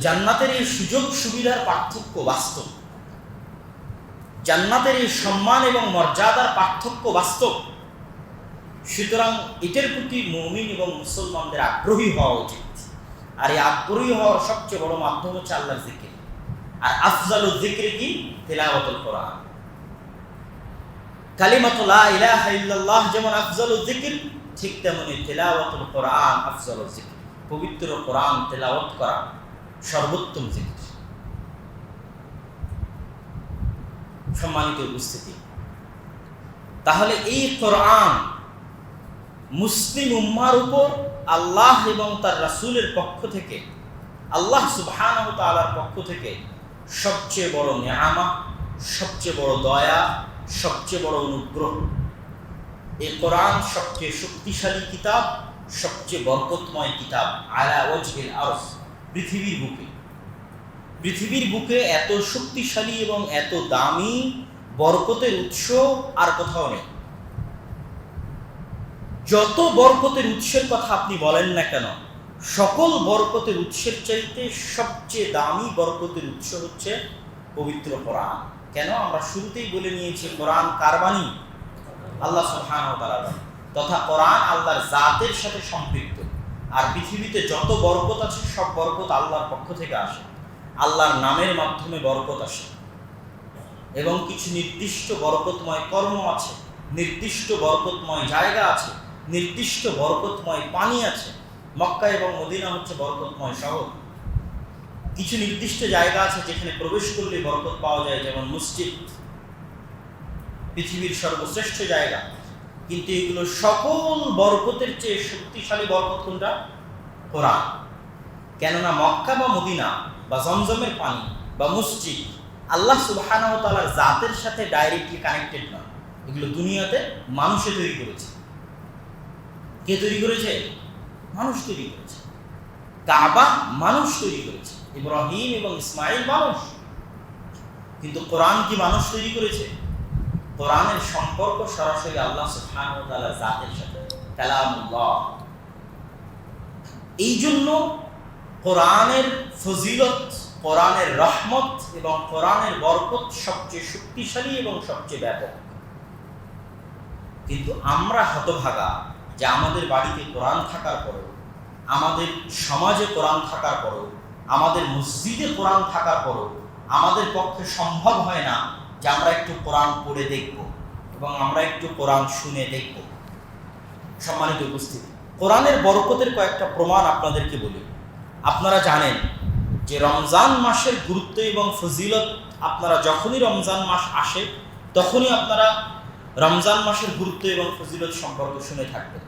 জান্নাতের এই সুযোগ সুবিধার পার্থক্য বাস্তব। জান্নাতের এই সম্মান এবং মর্যাদার পার্থক্য বাস্তব। সুতরাং এটার প্রতি মমিন এবং মুসলমানদের আগ্রহী হওয়া উচিত। আর এই আগ্রহী হওয়ার সবচেয়ে বড় মাধ্যম হচ্ছে আল্লাহর জিকির। আর আফজাল জিকির কি? তেলাওয়াতুল কোরআন। কালিমাতুল লা ইলাহা ইল্লাল্লাহ যেমন আফজাল জিকির, ঠিক তেমনি তেলাওয়াতুল কোরআন আফজাল জিকির। পবিত্র কোরআন তেলাওয়াত করা। সর্বোত্তম জিকির সম্মানিত উপস্থিতি, তাহলে এই কোরআন মুসলিম উম্মার উপর আল্লাহ এবং তার রাসূলের পক্ষ থেকে, আল্লাহ তাআলার পক্ষ থেকে সবচেয়ে বড় নেয়ামা সবচেয়ে বড় দয়া, সবচেয়ে বড় অনুগ্রহ। এই কোরআন সবচেয়ে শক্তিশালী কিতাব, সবচেয়ে বরকতময় কিতাব আলা ওয়াজহিল আরশ। পৃথিবীর বুকে। পৃথিবীর বুকে এত শক্তিশালী এবং এত দামি বরকতের উৎস আর কোথাও নেই। যত বরকতের উৎসের কথা আপনি বলেন না কেন, সকল বরকতের উৎসের চাইতে সবচেয়ে দামি বরকতের উৎস হচ্ছে পবিত্র কোরআন। কেন? আমরা শুরুতেই বলে নিয়েছি, কোরআন কারবানি আল্লাহ বাণী। তথা কোরআন আল্লাহর জাতের সাথে সম্পৃক্ত। আর পৃথিবীতে যত বরকত আছে, সব বরকত আল্লাহর পক্ষ থেকে আসে। আল্লাহর নামের মাধ্যমে বরকত আসে। এবং কিছু নির্দিষ্ট বরকতময় কর্ম আছে, নির্দিষ্ট বরকতময় জায়গা আছে, নির্দিষ্ট বরকতময় পানি আছে। মক্কা এবং মদিনা হচ্ছে বরকতময় শহর। কিছু নির্দিষ্ট জায়গা আছে যেখানে প্রবেশ করলে বরকত পাওয়া যায়, যেমন মসজিদ, পৃথিবীর সর্বশ্রেষ্ঠ জায়গা। কিন্তু এগুলো সকল বরকতের চেয়ে শক্তিশালী বরকত কোনটা? কোরআন। কেননা মক্কা বা মদিনা বা জমজমের পানি বা মসজিদ আল্লাহ সুবহানাহু ওয়া জাতের সাথে ডাইরেক্টলি কানেক্টেড নয়। এগুলো দুনিয়াতে মানুষে তৈরি করেছে। কে তৈরি করেছে? মানুষ তৈরি করেছে। কাবা মানুষ তৈরি করেছে। ইব্রাহিম এবং ইসমাইল মানুষ। কিন্তু কোরআন কি মানুষ তৈরি করেছে? কোরআনের সম্পর্ক সরাসরি আল্লাহ সুবহানাহু জাতের সাথে। কালামুল্লাহ। এই জন্য কোরআনের ফজিলত, কোরআনের রহমত এবং কোরআনের বরকত সবচেয়ে শক্তিশালী এবং সবচেয়ে ব্যাপক। কিন্তু আমরা হতভাগা যে আমাদের বাড়িতে কোরআন থাকার পরেও, আমাদের সমাজে কোরআন থাকার পরেও, আমাদের মসজিদে কোরআন থাকার পরেও, আমাদের পক্ষে সম্ভব হয় না যে আমরা একটু কোরআন পড়ে দেখব এবং আমরা একটু কোরআন শুনে দেখব। সম্মানিত উপস্থিতি। কোরআনের বরকতের কয়েকটা প্রমাণ আপনাদেরকে বলি। আপনারা জানেন যে রমজান মাসের গুরুত্ব এবং ফজিলত আপনারা যখনই রমজান মাস আসে, তখনই আপনারা রমজান মাসের গুরুত্ব এবং ফজিলত সম্পর্কে শুনে থাকবেন।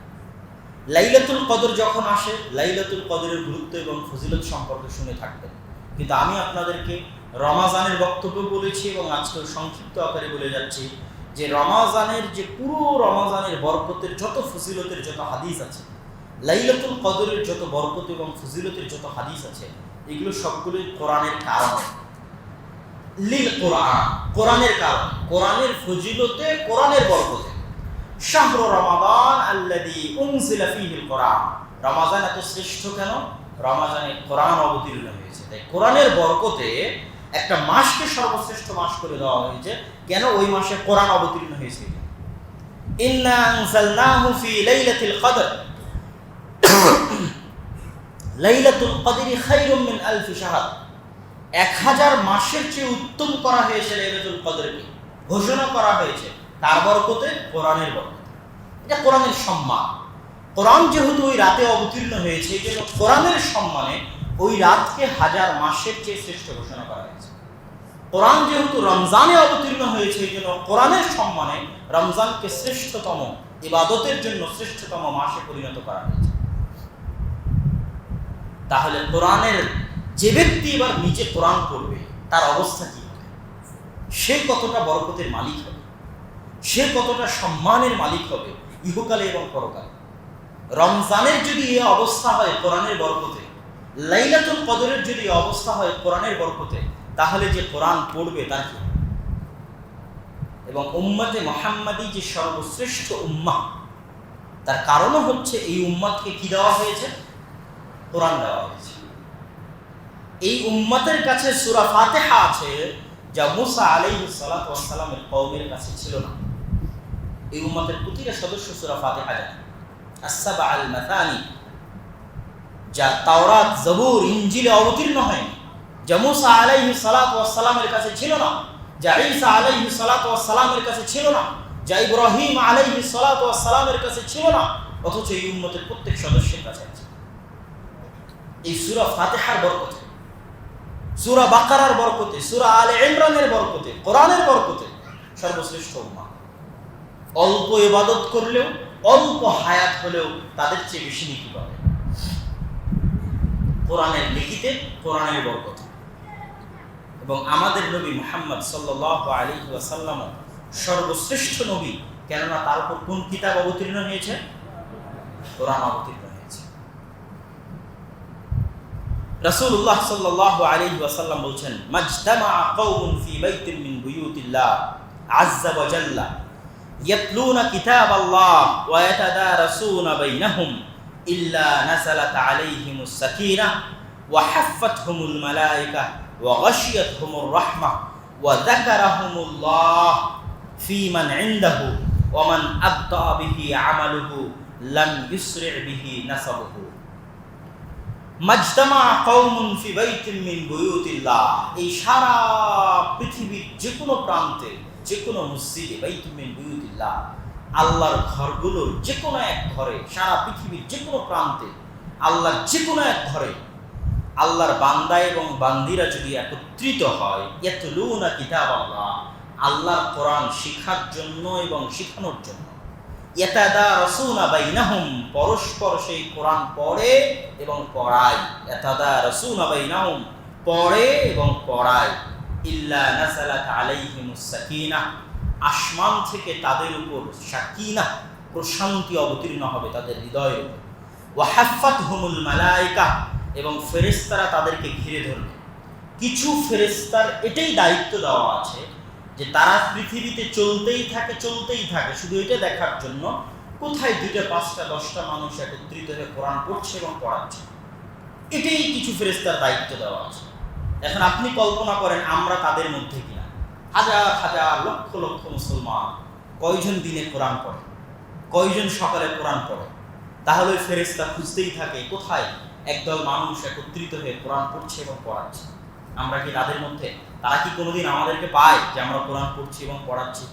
লাইলাতুল কদর যখন আসে, লাইলাতুল কদরের গুরুত্ব এবং ফজিলত সম্পর্কে শুনে থাকবেন। কিন্তু আমি আপনাদেরকে রমাজানের বক্তব্য বলেছি এবং আজকে সংক্ষিপ্ত আকারে বলে যাচ্ছি যে রমাজানের যে পুরো রমাজানের বরকতের যত ফজিলতের যত হাদিস আছে, লাইলাতুল কদরের যত বরকত এবং ফজিলতের যত হাদিস আছে, এগুলো সবগুলোই কোরআনের কারণ। লিল কোরআন, কোরআনের কারণ। কোরআনের ফজিলতে, কোরআনের বরকতে। শাহর রমাদান আল্লাদি উনজিলা ফিহিল কোরআন। রমাজান এত শ্রেষ্ঠ কেন? রমাজানে কোরআন অবতীর্ণ হয়েছে। তাই কোরআনের বরকতে একটা মাসকে সর্বশ্রেষ্ঠ মাস করে দেওয়া হয়েছে। কেন? ওই মাসে কোরআন অবতীর্ণ হয়েছে। এক হাজার মাসের চেয়ে উত্তম করা হয়েছে ঘোষণা করা হয়েছে। এটা কোরআনের সম্মান। কোরআন যেহেতু ওই রাতে অবতীর্ণ হয়েছে, এই জন্য কোরআনের সম্মানে ওই রাতকে হাজার মাসের চেয়ে শ্রেষ্ঠ ঘোষণা করা হয়েছে। কোরআন যেহেতু রমজানে অবতীর্ণ হয়েছে, এই জন্য কোরআনের সম্মানে রমজানকে শ্রেষ্ঠতম, ইবাদতের জন্য শ্রেষ্ঠতম মাসে পরিণত করা হয়েছে। তাহলে কোরআনের যে ব্যক্তি এবার নিজে কোরআন পড়বে, তার অবস্থা কি? হবে সে কতটা বরকতের মালিক হবে? সে কতটা সম্মানের মালিক হবে? ইহকালে এবং পরকালে। রমজানের যদি এ অবস্থা হয়, কোরআনের বরকতে লাইলাতুল কদরের যদি অবস্থা হয় কোরআনের বরকতে, তাহলে যে কোরআন পড়বে তার কি? এবং উম্মতে মোহাম্মদী যে সর্বশ্রেষ্ঠ উম্মা তার কারণও হচ্ছে এই উম্মাদকে কি দেওয়া হয়েছে? কোরআন দেওয়া হয়েছে। এই উম্মতের কাছে সুরা ফাতেহা আছে, যা মুসা আলাইহিস সালাতু ওয়াস সালামের কওমের কাছে ছিল না। এই উম্মতের প্রতিটা সদস্য সুরা ফাতেহা জানে। আসাবা আল মাথানি যা তাওরাত, জবুর ইঞ্জিলে অবতীর্ণ হয়নি, যা মুসা আলাইহি সালাতু ওয়াস সালামের কাছে ছিল না, যা ঈসা আলাইহি সালাতু ওয়াস সালামের কাছে ছিল না, যা ইব্রাহিম আলাইহি সালাতু ওয়াস সালামের কাছে ছিল না, অথচ এই উম্মতের প্রত্যেক সদস্যের কাছে আছে। এই সূরা ফাতিহার বরকতে, সূরা বাকারার বরকতে, সূরা আলে ইমরানের বরকতে, কোরআনের বরকতে সর্বশ্রেষ্ঠ উম্মাহ। অল্প ইবাদত করলেও, অল্প হায়াত হলেও তাদের চেয়ে বেশি নীতি পাবে। কোরআনের লিখিতে, কোরআনের বরকত। এবং আমাদের নবী মুহাম্মদ সাল্লাহ আলী সর্বশ্রেষ্ঠ নবী, কেননা তার উপর কোন কিতাব অবতীর্ণ হয়েছে? কোরআন অবতীর্ণ হয়েছে। রাসূলুল্লাহ ওয়াসাল্লাম বলছেন, মাজতামা কওমুন ফি বাইতিন মিন বুয়ুতিল্লাহ আযজা ওয়া জাল্লা, ইয়াতলুনা ওয়া ইয়াতাদারাসুনা ইল্লা নাযালাত আলাইহিমুস সাকিনাহ ওয়া হাফফাতহুমুল মালায়েকা ওয়া গাশিয়াতহুমুর রাহমাহ ওয়া যাকারাহুমুল্লাহ ফি মান ইনদাহু ওয়া মান আবতা বিহি আমালুহু লাম ইউসরি বিহি নাসাবুহু। মাজতামা কওমুন ফি বাইতিন মিন বুয়ুতিল্লাহ। এই সারা পৃথিবীর যে প্রান্তে যে মসজিদে বুয়ুতিল্লাহ। আল্লাহর ঘরগুলোর যে কোনো এক ঘরে, সারা পৃথিবীর যে কোনো প্রান্তে আল্লাহর যে কোনো এক ঘরে আল্লাহর বান্দা এবং বান্দিরা যদি একত্রিত হয়, ইয়াতলুনা কিতাব আল্লাহ আল্লাহর কোরআন শিখার জন্য এবং শিখানোর জন্য। ইয়াতাদা রসুনা বাইনাহুম, পরস্পর সেই কোরআন পড়ে এবং পড়ায়। ইয়াতাদা রসুনা বাইনাহুম, পড়ে এবং পড়ায়। ইল্লা নাসালাত আলাইহিমুস সাকিনা। আসমান থেকে তাদের উপর সাকিনা প্রশান্তি অবতীর্ণ হবে তাদের উপর। ওয়াহাফাত হুমুল মালাইকা এবং ফেরেস্তারা তাদেরকে ঘিরে ধরবে। কিছু ফেরেস্তার এটাই দায়িত্ব দেওয়া আছে যে তারা পৃথিবীতে চলতেই থাকে চলতেই থাকে। শুধু এটা দেখার জন্য কোথায় দুইটা, পাঁচটা, দশটা মানুষ একত্রিত হয়ে কোরআন পড়ছে এবং পড়াচ্ছে? এটাই কিছু ফেরেস্তার দায়িত্ব দেওয়া আছে। এখন আপনি কল্পনা করেন, আমরা তাদের মধ্যে কিনা হাজার হাজার লক্ষ লক্ষ মুসলমান কয়জন দিনে কোরআন পড়ে? কয়জন সকালে কোরআন পড়ে? তাহলে ফেরেস্তা খুঁজতেই থাকে, কোথায়? একদল মানুষ একত্রিত হয়ে কোরআন পড়ছে এবং পড়াচ্ছে। আমরা কি তাদের মধ্যে? তারা কি কোনোদিন আমাদেরকে পায় যে আমরা কোরআন পড়ছি এবং পড়াচ্ছি?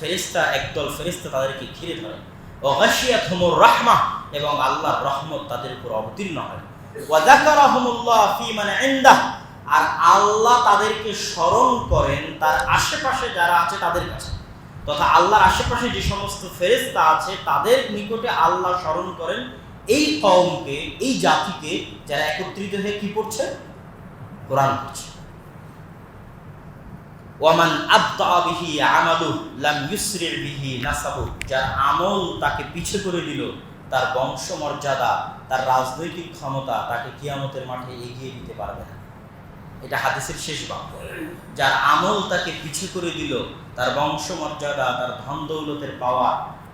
ফেরেস্তা একদল ফেরেস্তা তাদেরকে ঘিরে ধরে। ও রাহমা। এবং আল্লাহর রহমত তাদের উপর অবতীর্ণ হয়। আর আল্লাহ তাদেরকে স্মরণ করেন তার আশেপাশে যারা আছে তাদের কাছে। তথা আল্লাহর আশেপাশে যে সমস্ত ফেরেস্তা আছে তাদের নিকটে আল্লাহ স্মরণ করেন এই কওমকে, এই জাতিকে যারা একত্রিত হয়ে কি পড়ছে? কোরআন পড়ছে। ওয়ামান আমালু লাম বিহি নাসাবু যার আমল তাকে পিছে করে দিল তার বংশমর্যাদা, তার রাজনৈতিক ক্ষমতা তাকে কিয়ামতের মাঠে এগিয়ে দিতে পারবে না। এটা হাদিসের শেষ বাক্য। যার আমল তাকে পিছে করে দিল, তার বংশমর্যাদা, তার ধন দৌলতের পাওয়া,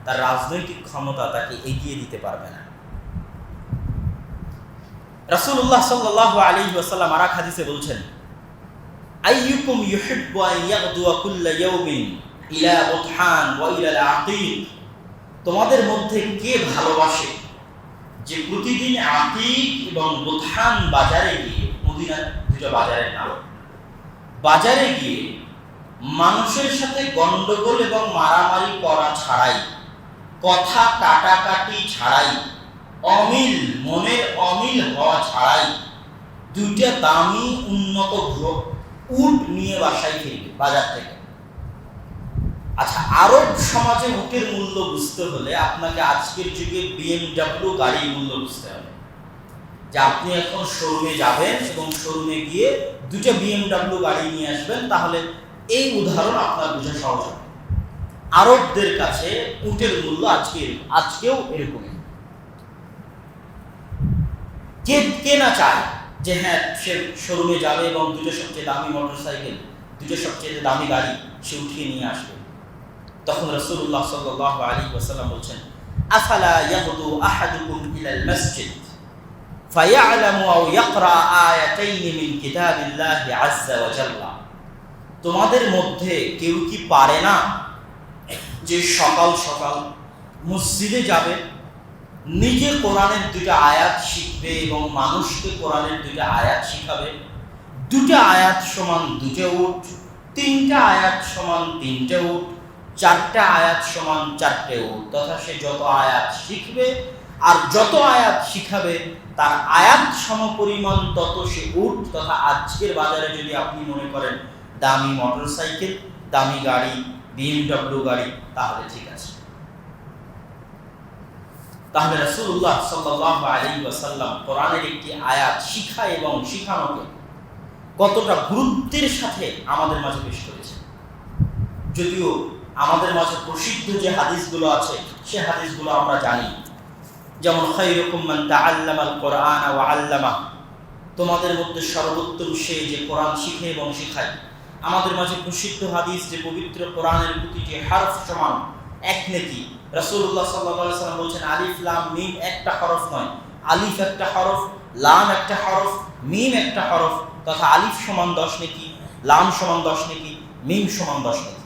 তার রাজনৈতিক ক্ষমতা তাকে এগিয়ে দিতে পারবে না। রাসূলুল্লাহ সাল্লাল্লাহু আলাইহি ওয়াসাল্লাম আরেক হাদিসে বলছেন, আইয়ুকুম ইউহিব্বু আন কুল্লা ইয়াউমিন ইলা বুতহান ওয়া ইলা আকিক তোমাদের মধ্যে কে ভালোবাসে? যে প্রতিদিন আতিক এবং বুতহান বাজারে গিয়ে, মদিনার দুটো বাজারের নাম, বাজারে গিয়ে মানুষের সাথে গন্ডগোল এবং মারামারি করা ছাড়াই, কথা কাটাকাটি ছাড়াই, অমিল, মনের অমিল হওয়া ছাড়াই দুইটা দামি উন্নত উট নিয়ে বাসায় ফিরবে, বাজার থেকে। আচ্ছা আরব সমাজে উটের মূল্য বুঝতে হলে আপনাকে আজকের যুগে বিএমডাব্লিউ গাড়ির মূল্য বুঝতে হবে। যে আপনি এখন শোরুমে যাবেন এবং শোরুমে গিয়ে দুটো বিএমডাব্লিউ গাড়ি নিয়ে আসবেন, তাহলে এই উদাহরণ আপনার বোঝা সহজ হবে। আরবদের কাছে উটের মূল্য আজকে আজকেও এরকমই। কে কে না চায় যে হ্যাঁ সে শোরুমে যাবে এবং দুটো সবচেয়ে দামি মোটর সাইকেল দুটো সবচেয়ে দামি গাড়ি সে উঠিয়ে নিয়ে আসবে? তখন রসুল্লাহ সাল্লাহ আলী ওসাল্লাম বলছেন, আফালা ইয়াহদু আহাদুকুম ইলাল মসজিদ? ইয়াকরা আয়াতাইন মিন কিতাবিল্লাহি আযজা ওয়া জাল্লা। তোমাদের মধ্যে কেউ কি পারে না যে সকাল সকাল মসজিদে যাবে, নিজে কোরআনের দুটা আয়াত শিখবে এবং মানুষকে কোরআনের দুটা আয়াত শিখাবে? দুটা আয়াত সমান দুটো উঠ, তিনটা আয়াত সমান তিনটে উঠ চারটা আয়াত সমান চারটে উঠ তথা সে যত আয়াত শিখবে আর যত আয়াত শিখাবে, তার আয়াত সমপরিমাণ তত সে উঠ তথা আজকের বাজারে যদি আপনি মনে করেন দামি মোটর সাইকেল দামি গাড়ি, বিএমডব্লিউ গাড়ি, তাহলে ঠিক আছে। তাহলে রাসূলুল্লাহ সাল্লাল্লাহু আলাইহি ওয়াসাল্লাম কোরআনের একটি আয়াত শিখা এবং শিখানোকে কতটা গুরুত্বের সাথে আমাদের মাঝে পেশ করেছে যদিও আমাদের মাঝে প্রসিদ্ধ যে হাদিসগুলো আছে, সে হাদিসগুলো আমরা জানি। যেমন মান কোরআন আল্লামা তোমাদের মধ্যে সর্বোত্তম সে যে কোরআন শিখে এবং শিখায়। আমাদের মাঝে প্রসিদ্ধ হাদিস যে পবিত্র কোরআনের প্রতিটি হারফ সমান এক রাসূলুল্লাহ সাল্লাল্লাহু সাল্লাম বলছেন, আলিফ, লাম, মিম একটা হরফ নয়। আলিফ একটা হরফ, লাম একটা হরফ, মিম একটা হরফ, তথা আলিফ সমান দশ নেকি, লাম সমান দশ নেকি, মিম সমান দশ নেকি।